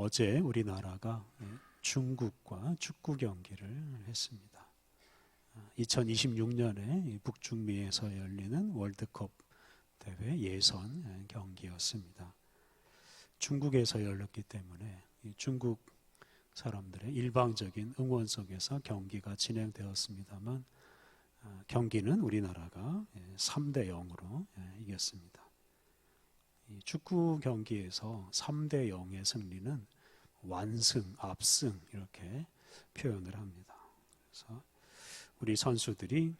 어제 우리나라가 예, 중국과 축구 경기를 했습니다. 2026년에 북중미에서 열리는 월드컵 대회 예선 경기였습니다. 중국에서 열렸기 때문에 중국 사람들의 일방적인 응원 속에서 경기가 진행되었습니다만 아, 경기는 우리나라가 3대 예, 0으로 예, 이겼습니다. 축구 경기에서 3대 0의 승리는 완승, 압승 이렇게 표현을 합니다. 그래서 우리 선수들이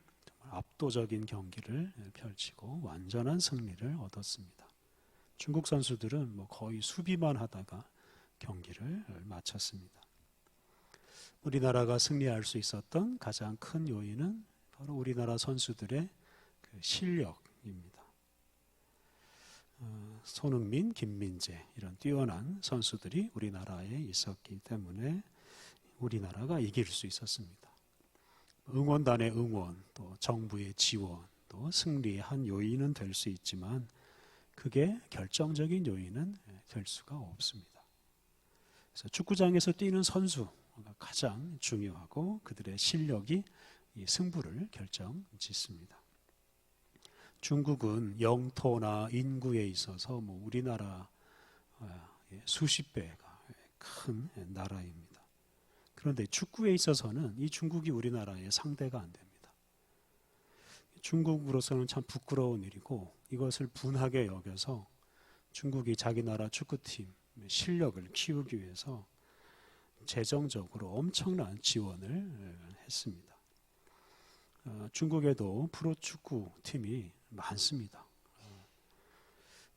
압도적인 경기를 펼치고 완전한 승리를 얻었습니다. 중국 선수들은 뭐 거의 수비만 하다가 경기를 마쳤습니다. 우리나라가 승리할 수 있었던 가장 큰 요인은 바로 우리나라 선수들의 그 실력입니다. 어, 손흥민, 김민재 이런 뛰어난 선수들이 우리나라에 있었기 때문에 우리나라가 이길 수 있었습니다. 응원단의 응원, 또 정부의 지원, 또 승리의 한 요인은 될 수 있지만 그게 결정적인 요인은 될 수가 없습니다. 그래서 축구장에서 뛰는 선수가 가장 중요하고 그들의 실력이 승부를 결정 짓습니다. 중국은 영토나 인구에 있어서 뭐 우리나라 아, 예, 수십 배가 큰 나라입니다. 그런데 축구에 있어서는 이 중국이 우리나라의 상대가 안 됩니다. 중국으로서는 참 부끄러운 일이고 이것을 분하게 여겨서 중국이 자기 나라 축구팀 실력을 키우기 위해서 재정적으로 엄청난 지원을 했습니다. 어, 중국에도 프로축구 팀이 많습니다.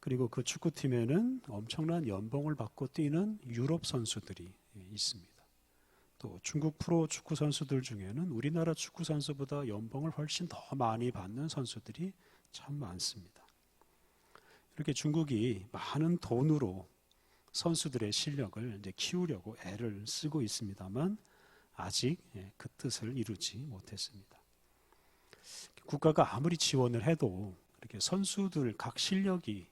그리고 그 축구팀에는 엄청난 연봉을 받고 뛰는 유럽 선수들이 있습니다. 또 중국 프로 축구 선수들 중에는 우리나라 축구 선수보다 연봉을 훨씬 더 많이 받는 선수들이 참 많습니다. 이렇게 중국이 많은 돈으로 선수들의 실력을 이제 키우려고 애를 쓰고 있습니다만 아직 예, 그 뜻을 이루지 못했습니다. 국가가 아무리 지원을 해도 이렇게 선수들 각 실력이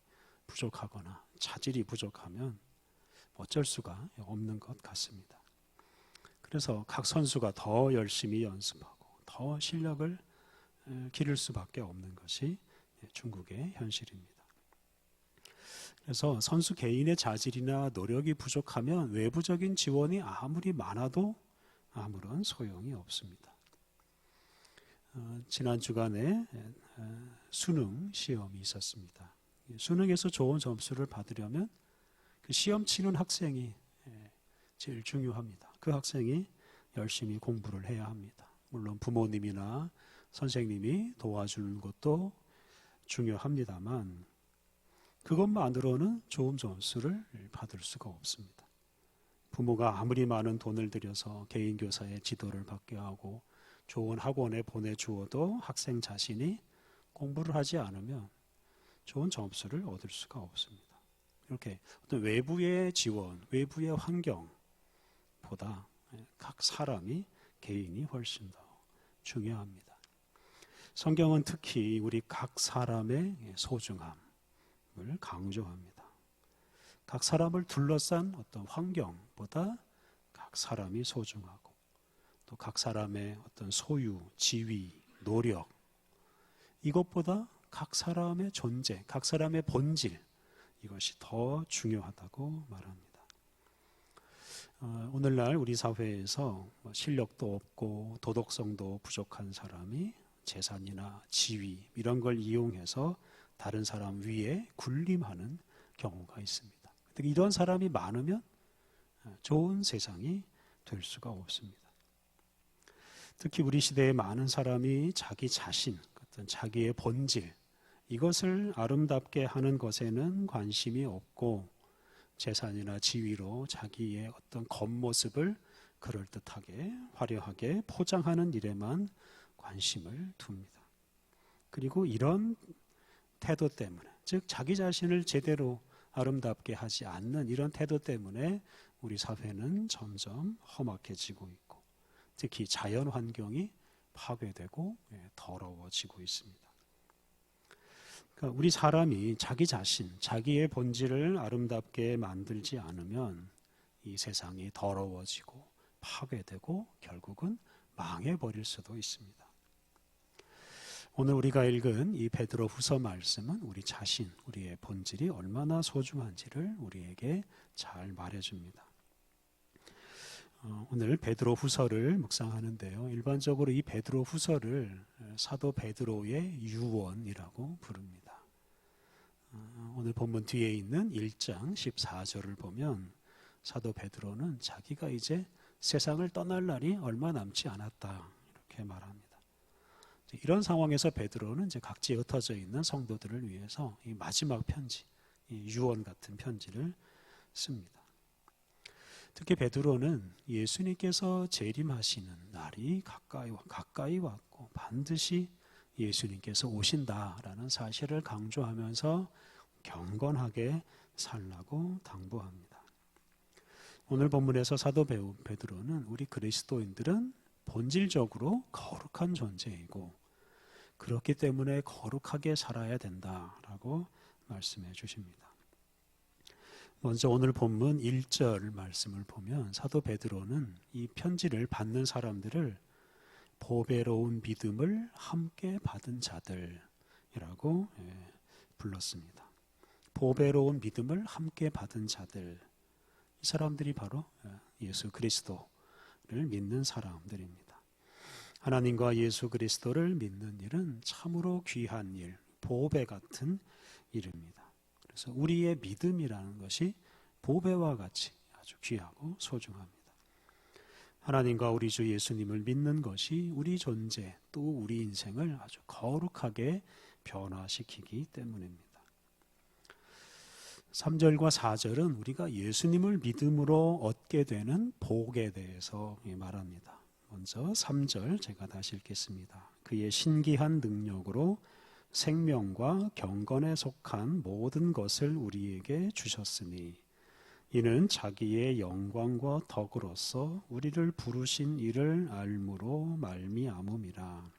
부족하거나 차질이 부족하면 어쩔 수가 없는 것 같습니다. 그래서 각 선수가 더 열심히 연습하고 더 실력을 기를 수밖에 없는 것이 중국의 현실입니다. 그래서 선수 개인의 자질이나 노력이 부족하면 외부적인 지원이 아무리 많아도 아무런 소용이 없습니다. 어, 지난 주간에 수능 시험이 있었습니다. 수능에서 좋은 점수를 받으려면 그 시험 치는 학생이 제일 중요합니다. 그 학생이 열심히 공부를 해야 합니다. 물론 부모님이나 선생님이 도와주는 것도 중요합니다만 그것만으로는 좋은 점수를 받을 수가 없습니다. 부모가 아무리 많은 돈을 들여서 개인 교사의 지도를 받게 하고 좋은 학원에 보내주어도 학생 자신이 공부를 하지 않으면 좋은 점수를 얻을 수가 없습니다. 이렇게 어떤 외부의 지원, 외부의 환경보다 각 사람이 개인이 훨씬 더 중요합니다. 성경은 특히 우리 각 사람의 소중함을 강조합니다. 각 사람을 둘러싼 어떤 환경보다 각 사람이 소중하고 또 각 사람의 어떤 소유, 지위, 노력 이것보다 각 사람의 존재, 각 사람의 본질 이것이 더 중요하다고 말합니다. 어, 오늘날 우리 사회에서 뭐 실력도 없고 도덕성도 부족한 사람이 재산이나 지위 이런 걸 이용해서 다른 사람 위에 군림하는 경우가 있습니다. 이런 사람이 많으면 어, 좋은 세상이 될 수가 없습니다. 특히 우리 시대에 많은 사람이 자기 자신, 어떤 자기의 본질, 이것을 아름답게 하는 것에는 관심이 없고 재산이나 지위로 자기의 어떤 겉모습을 그럴듯하게 화려하게 포장하는 일에만 관심을 둡니다. 그리고 이런 태도 때문에, 즉 자기 자신을 제대로 아름답게 하지 않는 이런 태도 때문에 우리 사회는 점점 험악해지고 특히 자연 환경이 파괴되고 예, 더러워지고 있습니다. 그러니까 우리 사람이 자기 자신, 자기의 본질을 아름답게 만들지 않으면 이 세상이 더러워지고 파괴되고 결국은 망해버릴 수도 있습니다. 오늘 우리가 읽은 이 베드로 후서 말씀은 우리 자신, 우리의 본질이 얼마나 소중한지를 우리에게 잘 말해줍니다. 어, 오늘 베드로 후서를 묵상하는데요. 일반적으로 이 베드로 후서를 사도 베드로의 유언이라고 부릅니다. 어, 오늘 본문 뒤에 있는 1장 14절을 보면 사도 베드로는 자기가 이제 세상을 떠날 날이 얼마 남지 않았다 이렇게 말합니다. 이런 상황에서 베드로는 이제 각지에 흩어져 있는 성도들을 위해서 이 마지막 편지, 이 유언 같은 편지를 씁니다. 특히 베드로는 예수님께서 재림하시는 날이 가까이 가까이 왔고 반드시 예수님께서 오신다라는 사실을 강조하면서 경건하게 살라고 당부합니다. 오늘 본문에서 사도 베드로는 우리 그리스도인들은 본질적으로 거룩한 존재이고 그렇기 때문에 거룩하게 살아야 된다라고 말씀해 주십니다. 먼저 오늘 본문 1절 말씀을 보면 사도 베드로는 이 편지를 받는 사람들을 보배로운 믿음을 함께 받은 자들이라고 예, 불렀습니다. 보배로운 믿음을 함께 받은 자들. 이 사람들이 바로 예, 예수 그리스도를 믿는 사람들입니다. 하나님과 예수 그리스도를 믿는 일은 참으로 귀한 일, 보배 같은 일입니다. 그래서 우리의 믿음이라는 것이 보배와 같이 아주 귀하고 소중합니다. 하나님과 우리 주 예수님을 믿는 것이 우리 존재 또 우리 인생을 아주 거룩하게 변화시키기 때문입니다. 3절과 4절은 우리가 예수님을 믿음으로 얻게 되는 복에 대해서 말합니다. 먼저 3절 제가 다시 읽겠습니다. 그의 신기한 능력으로 생명과 경건에 속한 모든 것을 우리에게 주셨으니 이는 자기의 영광과 덕으로서 우리를 부르신 이를 알므로 말미암음이라.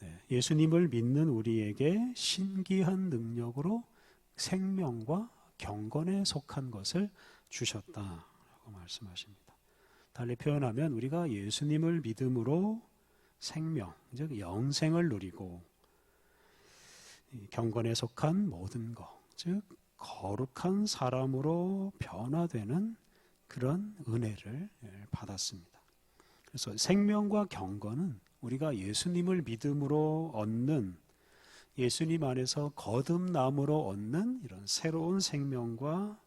네, 예수님을 믿는 우리에게 신기한 능력으로 생명과 경건에 속한 것을 주셨다라고 말씀하십니다. 달리 표현하면 우리가 예수님을 믿음으로 생명, 즉 영생을 누리고 경건에 속한 모든 것, 즉 거룩한 사람으로 변화되는 그런 은혜를 받았습니다. 그래서 생명과 경건은 우리가 예수님을 믿음으로 얻는 예수님 안에서 거듭남으로 얻는 이런 새로운 생명과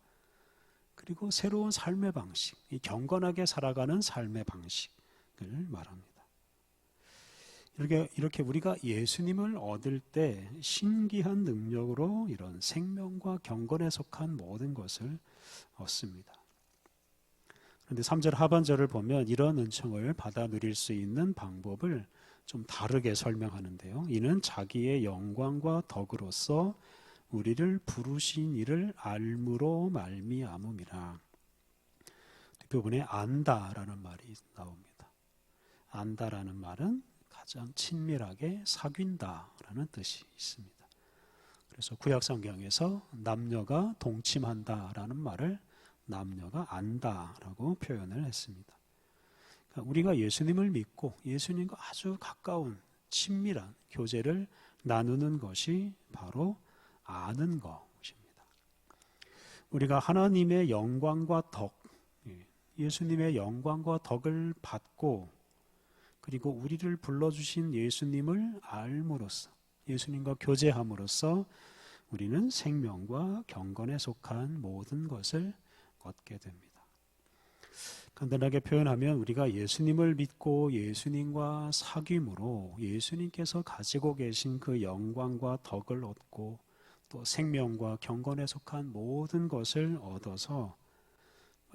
그리고 새로운 삶의 방식, 이 경건하게 살아가는 삶의 방식을 말합니다. 이렇게, 이렇게 우리가 예수님을 얻을 때 신기한 능력으로 이런 생명과 경건에 속한 모든 것을 얻습니다. 그런데 3절 하반절을 보면 이런 은총을 받아 누릴 수 있는 방법을 좀 다르게 설명하는데요. 이는 자기의 영광과 덕으로서 우리를 부르신 이를 알므로 말미암음이라. 뒷부분에 안다라는 말이 나옵니다. 안다라는 말은 가장 친밀하게 사귄다라는 뜻이 있습니다. 그래서 구약 성경에서 남녀가 동침한다라는 말을 남녀가 안다라고 표현을 했습니다. 그러니까 우리가 예수님을 믿고 예수님과 아주 가까운 친밀한 교제를 나누는 것이 바로 아는 것입니다. 우리가 하나님의 영광과 덕, 예, 예수님의 영광과 덕을 받고 그리고 우리를 불러주신 예수님을 알므로써 예수님과 교제함으로써 우리는 생명과 경건에 속한 모든 것을 얻게 됩니다. 간단하게 표현하면 우리가 예수님을 믿고 예수님과 사귐으로 예수님께서 가지고 계신 그 영광과 덕을 얻고 또 생명과 경건에 속한 모든 것을 얻어서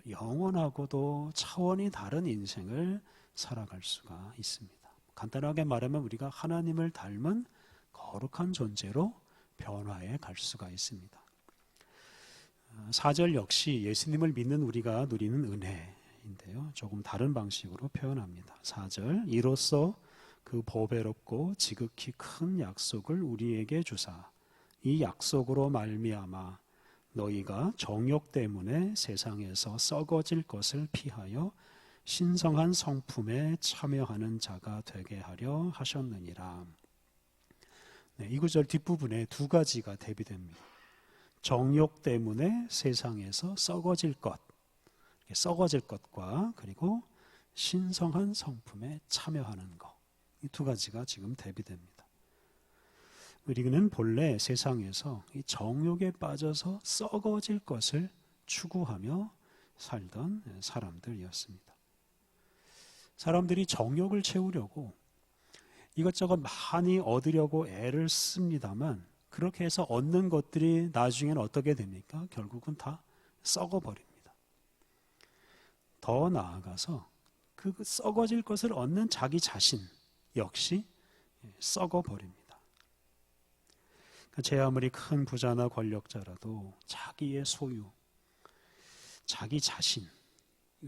영원하고도 차원이 다른 인생을 살아갈 수가 있습니다. 간단하게 말하면 우리가 하나님을 닮은 거룩한 존재로 변화해 갈 수가 있습니다. 4절 역시 예수님을 믿는 우리가 누리는 은혜인데요. 조금 다른 방식으로 표현합니다. 4절 이로써 그 보배롭고 지극히 큰 약속을 우리에게 주사 이 약속으로 말미암아 너희가 정욕 때문에 세상에서 썩어질 것을 피하여 신성한 성품에 참여하는 자가 되게 하려 하셨느니라. 네, 이 구절 뒷부분에 두 가지가 대비됩니다. 정욕 때문에 세상에서 썩어질 것, 썩어질 것과 그리고 신성한 성품에 참여하는 것. 이 두 가지가 지금 대비됩니다. 우리는 본래 세상에서 이 정욕에 빠져서 썩어질 것을 추구하며 살던 사람들이었습니다. 사람들이 정욕을 채우려고 이것저것 많이 얻으려고 애를 씁니다만 그렇게 해서 얻는 것들이 나중에는 어떻게 됩니까? 결국은 다 썩어버립니다. 더 나아가서 그 썩어질 것을 얻는 자기 자신 역시 썩어버립니다. 제 아무리 큰 부자나 권력자라도 자기의 소유, 자기 자신,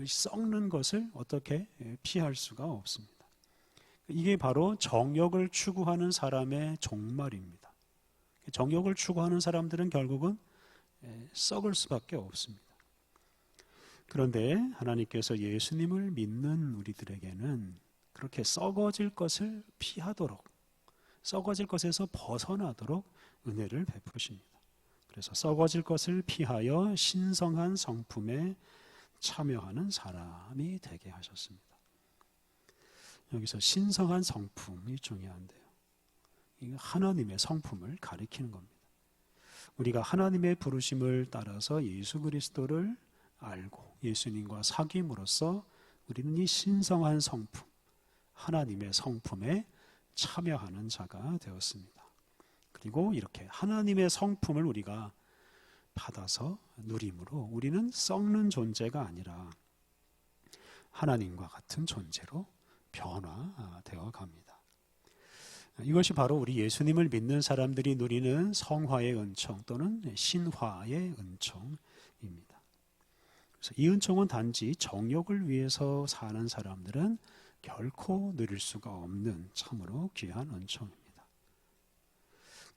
썩는 것을 어떻게 피할 수가 없습니다. 이게 바로 정욕을 추구하는 사람의 종말입니다. 정욕을 추구하는 사람들은 결국은 썩을 수밖에 없습니다. 그런데 하나님께서 예수님을 믿는 우리들에게는 그렇게 썩어질 것을 피하도록 썩어질 것에서 벗어나도록 은혜를 베푸십니다. 그래서 썩어질 것을 피하여 신성한 성품에 참여하는 사람이 되게 하셨습니다. 여기서 신성한 성품이 중요한데요. 이 하나님의 성품을 가리키는 겁니다. 우리가 하나님의 부르심을 따라서 예수 그리스도를 알고 예수님과 사귐으로써 우리는 이 신성한 성품, 하나님의 성품에 참여하는 자가 되었습니다. 그리고 이렇게 하나님의 성품을 우리가 받아서 누림으로 우리는 썩는 존재가 아니라 하나님과 같은 존재로 변화되어 갑니다. 이것이 바로 우리 예수님을 믿는 사람들이 누리는 성화의 은총 또는 신화의 은총입니다. 그래서 이 은총은 단지 정욕을 위해서 사는 사람들은 결코 누릴 수가 없는 참으로 귀한 은총입니다.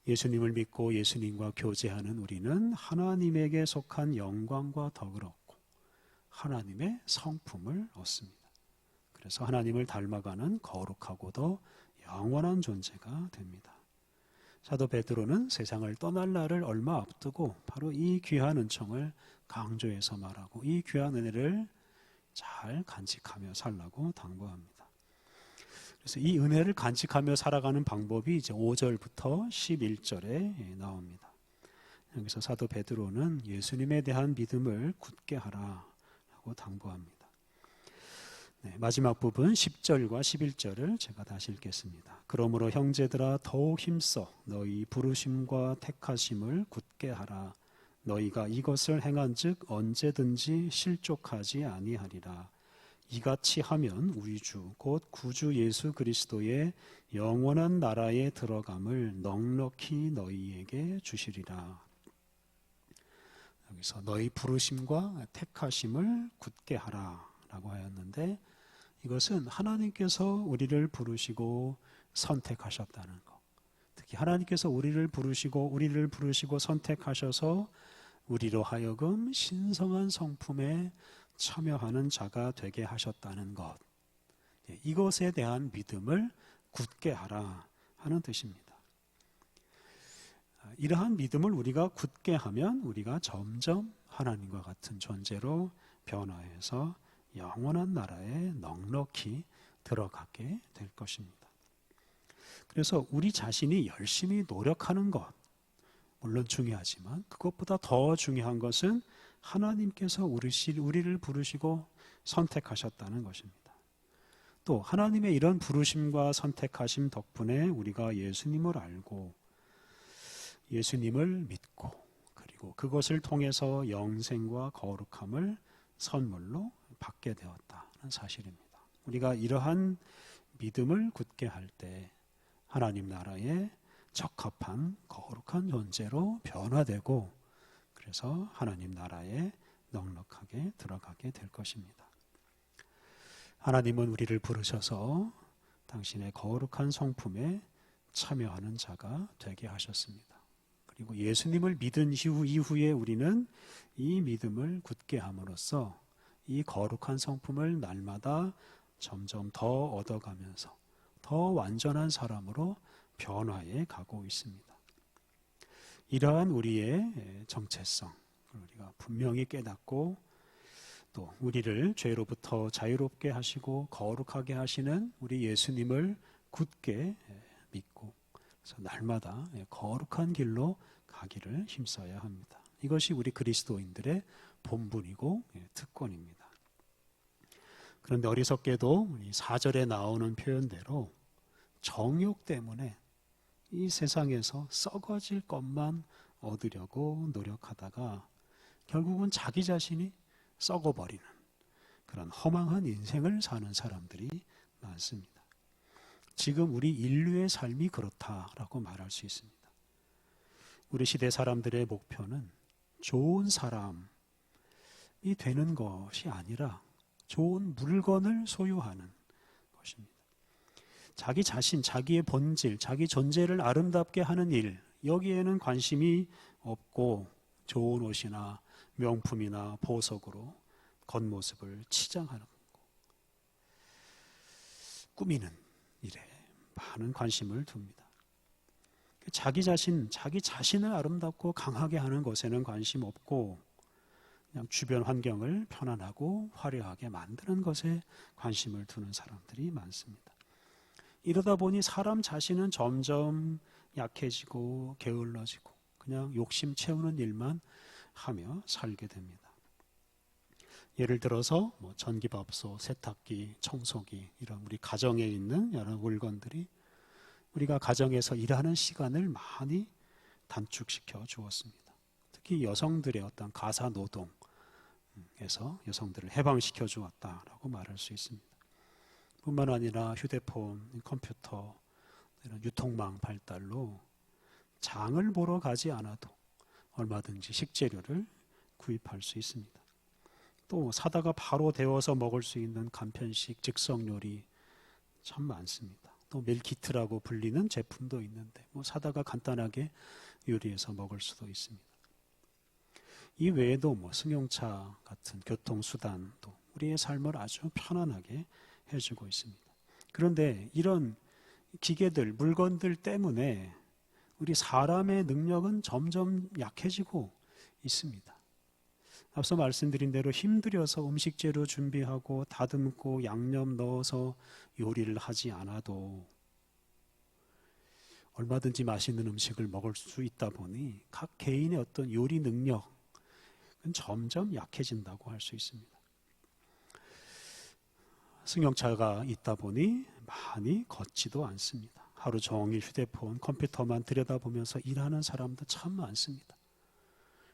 예수님을 믿고 예수님과 교제하는 우리는 하나님에게 속한 영광과 덕을 얻고 하나님의 성품을 얻습니다. 그래서 하나님을 닮아가는 거룩하고도 영원한 존재가 됩니다. 사도 베드로는 세상을 떠날 날을 얼마 앞두고 바로 이 귀한 은총을 강조해서 말하고 이 귀한 은혜를 잘 간직하며 살라고 당부합니다. 그래서 이 은혜를 간직하며 살아가는 방법이 이제 5절부터 11절에 나옵니다. 여기서 사도 베드로는 예수님에 대한 믿음을 굳게 하라라고 당부합니다. 네, 마지막 부분 10절과 11절을 제가 다시 읽겠습니다. 그러므로 형제들아 더욱 힘써 너희 부르심과 택하심을 굳게 하라. 너희가 이것을 행한즉 언제든지 실족하지 아니하리라. 이같이 하면 우리 주 곧 구주 예수 그리스도의 영원한 나라에 들어감을 넉넉히 너희에게 주시리라. 여기서 너희 부르심과 택하심을 굳게 하라라고 하였는데 이것은 하나님께서 우리를 부르시고 선택하셨다는 것. 특히 하나님께서 우리를 부르시고 우리를 부르시고 선택하셔서 우리로 하여금 신성한 성품에 참여하는 자가 되게 하셨다는 것. 예, 이것에 대한 믿음을 굳게 하라 하는 뜻입니다. 아, 이러한 믿음을 우리가 굳게 하면 우리가 점점 하나님과 같은 존재로 변화해서 영원한 나라에 넉넉히 들어가게 될 것입니다. 그래서 우리 자신이 열심히 노력하는 것, 물론 중요하지만 그것보다 더 중요한 것은 하나님께서 우리를 부르시고 선택하셨다는 것입니다. 또 하나님의 이런 부르심과 선택하심 덕분에 우리가 예수님을 알고 예수님을 믿고 그리고 그것을 통해서 영생과 거룩함을 선물로 받게 되었다는 사실입니다. 우리가 이러한 믿음을 굳게 할 때 하나님 나라에 적합한 거룩한 존재로 변화되고 그래서 하나님 나라에 넉넉하게 들어가게 될 것입니다. 하나님은 우리를 부르셔서 당신의 거룩한 성품에 참여하는 자가 되게 하셨습니다. 그리고 예수님을 믿은 이후 이후에 우리는 이 믿음을 굳게 함으로써 이 거룩한 성품을 날마다 점점 더 얻어가면서 더 완전한 사람으로 변화해 가고 있습니다. 이러한 우리의 정체성, 우리가 분명히 깨닫고 또 우리를 죄로부터 자유롭게 하시고 거룩하게 하시는 우리 예수님을 굳게 믿고 그래서 날마다 거룩한 길로 가기를 힘써야 합니다. 이것이 우리 그리스도인들의 본분이고 특권입니다. 그런데 어리석게도 이 4절에 나오는 표현대로 정욕 때문에 이 세상에서 썩어질 것만 얻으려고 노력하다가 결국은 자기 자신이 썩어버리는 그런 허망한 인생을 사는 사람들이 많습니다. 지금 우리 인류의 삶이 그렇다라고 말할 수 있습니다. 우리 시대 사람들의 목표는 좋은 사람이 되는 것이 아니라 좋은 물건을 소유하는 것입니다. 자기 자신, 자기의 본질, 자기 존재를 아름답게 하는 일, 여기에는 관심이 없고 좋은 옷이나 명품이나 보석으로 겉모습을 치장하는 거. 꾸미는 일에 많은 관심을 둡니다. 자기 자신, 자기 자신을 아름답고 강하게 하는 것에는 관심 없고 그냥 주변 환경을 편안하고 화려하게 만드는 것에 관심을 두는 사람들이 많습니다. 이러다 보니 사람 자신은 점점 약해지고 게을러지고 그냥 욕심 채우는 일만 하며 살게 됩니다. 예를 들어서 뭐 전기밥솥, 세탁기, 청소기 이런 우리 가정에 있는 여러 물건들이 우리가 가정에서 일하는 시간을 많이 단축시켜 주었습니다. 특히 여성들의 어떤 가사 노동에서 여성들을 해방시켜 주었다라고 말할 수 있습니다. 뿐만 아니라 휴대폰, 컴퓨터, 이런 유통망 발달로 장을 보러 가지 않아도 얼마든지 식재료를 구입할 수 있습니다. 또 사다가 바로 데워서 먹을 수 있는 간편식 즉석 요리 참 많습니다. 또 밀키트라고 불리는 제품도 있는데 뭐 사다가 간단하게 요리해서 먹을 수도 있습니다. 이 외에도 뭐 승용차 같은 교통 수단도 우리의 삶을 아주 편안하게 해주고 있습니다. 그런데 이런 기계들, 물건들 때문에 우리 사람의 능력은 점점 약해지고 있습니다. 앞서 말씀드린 대로 힘들여서 음식 재료 준비하고 다듬고 양념 넣어서 요리를 하지 않아도 얼마든지 맛있는 음식을 먹을 수 있다 보니 각 개인의 어떤 요리 능력은 점점 약해진다고 할 수 있습니다. 승용차가 있다 보니 많이 걷지도 않습니다. 하루 종일 휴대폰, 컴퓨터만 들여다보면서 일하는 사람도 참 많습니다.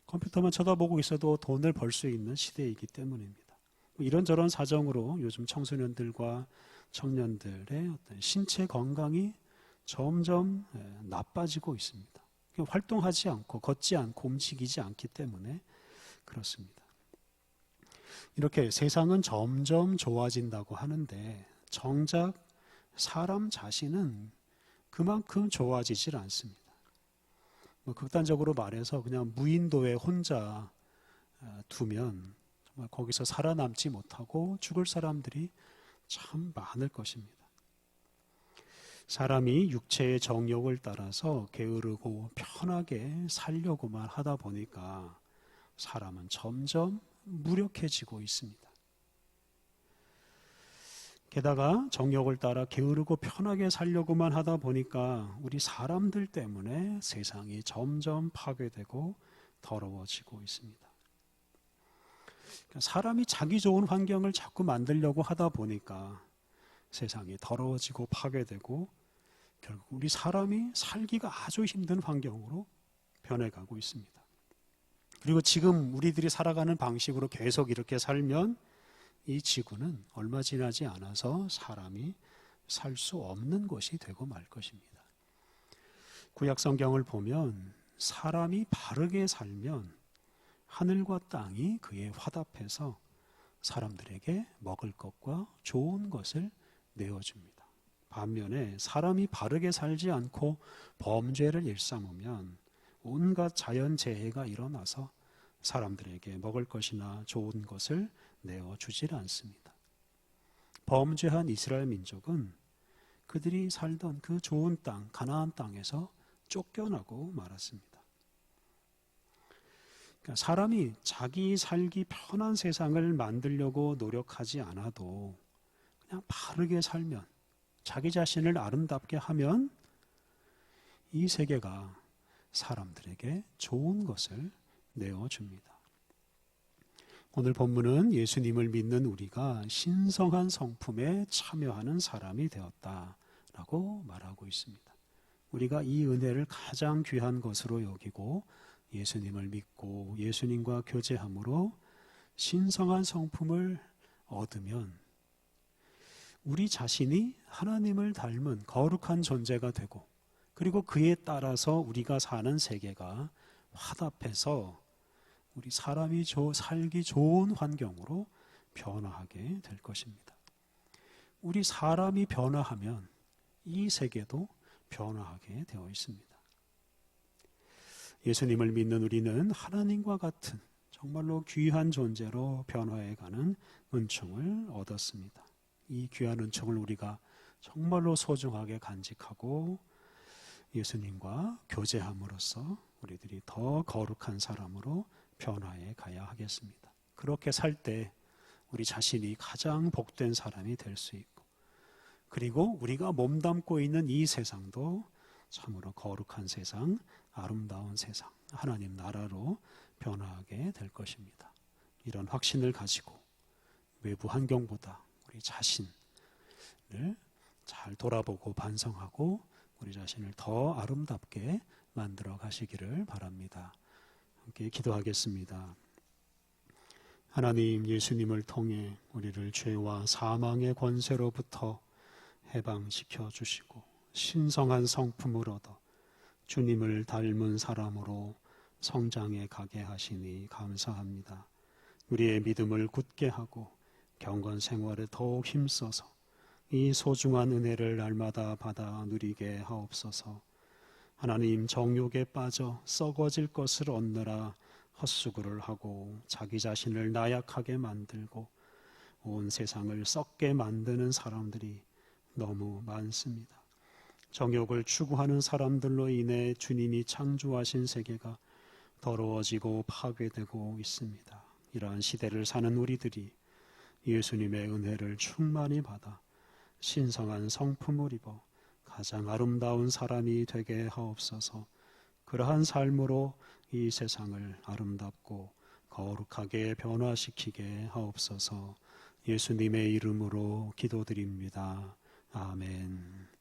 컴퓨터만 쳐다보고 있어도 돈을 벌 수 있는 시대이기 때문입니다. 뭐 이런저런 사정으로 요즘 청소년들과 청년들의 어떤 신체 건강이 점점 예, 나빠지고 있습니다. 활동하지 않고 걷지 않고 움직이지 않기 때문에 그렇습니다. 이렇게 세상은 점점 좋아진다고 하는데 정작 사람 자신은 그만큼 좋아지질 않습니다. 뭐 극단적으로 말해서 그냥 무인도에 혼자 어, 두면 정말 거기서 살아남지 못하고 죽을 사람들이 참 많을 것입니다. 사람이 육체의 정욕을 따라서 게으르고 편하게 살려고만 하다 보니까 사람은 점점 무력해지고 있습니다. 게다가 정욕을 따라 게으르고 편하게 살려고만 하다 보니까 우리 사람들 때문에 세상이 점점 파괴되고 더러워지고 있습니다. 그러니까 사람이 자기 좋은 환경을 자꾸 만들려고 하다 보니까 세상이 더러워지고 파괴되고 결국 우리 사람이 살기가 아주 힘든 환경으로 변해가고 있습니다. 그리고 지금 우리들이 살아가는 방식으로 계속 이렇게 살면 이 지구는 얼마 지나지 않아서 사람이 살 수 없는 곳이 되고 말 것입니다. 구약 성경을 보면 사람이 바르게 살면 하늘과 땅이 그에 화답해서 사람들에게 먹을 것과 좋은 것을 내어줍니다. 반면에 사람이 바르게 살지 않고 범죄를 일삼으면 온갖 자연 재해가 일어나서 사람들에게 먹을 것이나 좋은 것을 내어 주질 않습니다. 범죄한 이스라엘 민족은 그들이 살던 그 좋은 땅, 가나안 땅에서 쫓겨나고 말았습니다. 그러니까 사람이 자기 살기 편한 세상을 만들려고 노력하지 않아도 그냥 바르게 살면 자기 자신을 아름답게 하면 이 세계가 사람들에게 좋은 것을 내어줍니다. 오늘 본문은 예수님을 믿는 우리가 신성한 성품에 참여하는 사람이 되었다라고 말하고 있습니다. 우리가 이 은혜를 가장 귀한 것으로 여기고 예수님을 믿고 예수님과 교제함으로 신성한 성품을 얻으면 우리 자신이 하나님을 닮은 거룩한 존재가 되고 그리고 그에 따라서 우리가 사는 세계가 화답해서 우리 사람이 조, 살기 좋은 환경으로 변화하게 될 것입니다. 우리 사람이 변화하면 이 세계도 변화하게 되어 있습니다. 예수님을 믿는 우리는 하나님과 같은 정말로 귀한 존재로 변화해 가는 은총을 얻었습니다. 이 귀한 은총을 우리가 정말로 소중하게 간직하고 예수님과 교제함으로써 우리들이 더 거룩한 사람으로 변화해 가야 하겠습니다. 그렇게 살 때 우리 자신이 가장 복된 사람이 될 수 있고 그리고 우리가 몸담고 있는 이 세상도 참으로 거룩한 세상, 아름다운 세상, 하나님 나라로 변화하게 될 것입니다. 이런 확신을 가지고 외부 환경보다 우리 자신을 잘 돌아보고 반성하고 우리 자신을 더 아름답게 만들어 가시기를 바랍니다. 함께 기도하겠습니다. 하나님 예수님을 통해 우리를 죄와 사망의 권세로부터 해방시켜 주시고 신성한 성품을 얻어 주님을 닮은 사람으로 성장해 가게 하시니 감사합니다. 우리의 믿음을 굳게 하고 경건 생활에 더욱 힘써서 이 소중한 은혜를 날마다 받아 누리게 하옵소서. 하나님 정욕에 빠져 썩어질 것을 얻느라 헛수고를 하고 자기 자신을 나약하게 만들고 온 세상을 썩게 만드는 사람들이 너무 많습니다. 정욕을 추구하는 사람들로 인해 주님이 창조하신 세계가 더러워지고 파괴되고 있습니다. 이러한 시대를 사는 우리들이 예수님의 은혜를 충만히 받아 신성한 성품을 입어 가장 아름다운 사람이 되게 하옵소서. 그러한 삶으로 이 세상을 아름답고 거룩하게 변화시키게 하옵소서. 예수님의 이름으로 기도드립니다. 아멘.